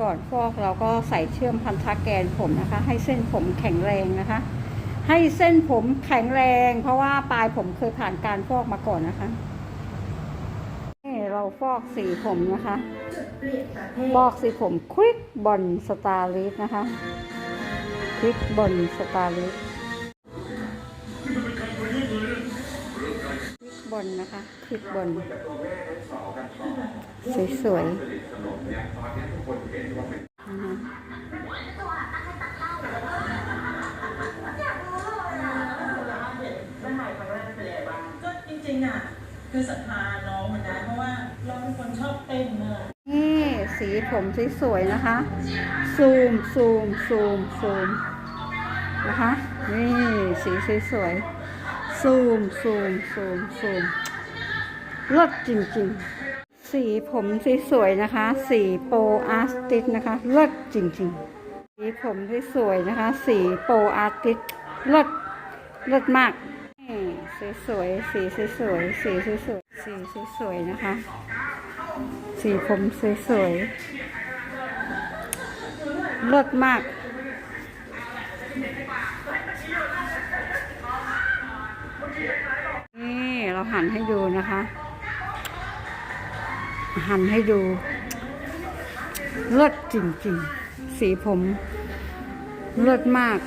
ก่อนฟอกเราก็ใส่เชื่อมพันธะแกนผมนะคะ ให้เส้นผมแข็งแรงนะคะ ให้เส้นผมแข็งแรง เพราะว่าปลายผมเคยผ่านการฟอกมาก่อนนะคะนี่เราฟอกสีผมนะคะฟอกสีผมควิกบอลสตาร์ลิสนะคะควิกบอลสตาร์ลิส บอลนะคะควิกบอลสวยๆนะคะก็จริงๆอะคือศรัทธาน้องเหมือนกันเพราะว่าเราเป็นคนชอบเต้นเนอะนี่สีผมสวยๆนะคะ ซูมซูมซูมซูมนะคะ นี่สีสวยๆ ซูมซูมซูมซูมเลิศจริงๆ สีผมสวยๆนะคะ สีโปรอาร์ติสนะคะเลิศจริงๆ สีผมสวยๆนะคะ สีโปรอาร์ติสเลิศเลิศมากสีสวยสีสวยๆสีสวยๆสีสวยนะคะ สีผมสวยๆเลิศมาก ให้ดูนะคะ หั่นให้ดูเลิศจริงๆ สีผมเลิศมาก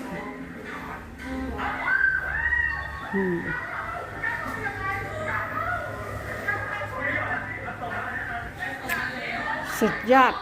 สุดยอด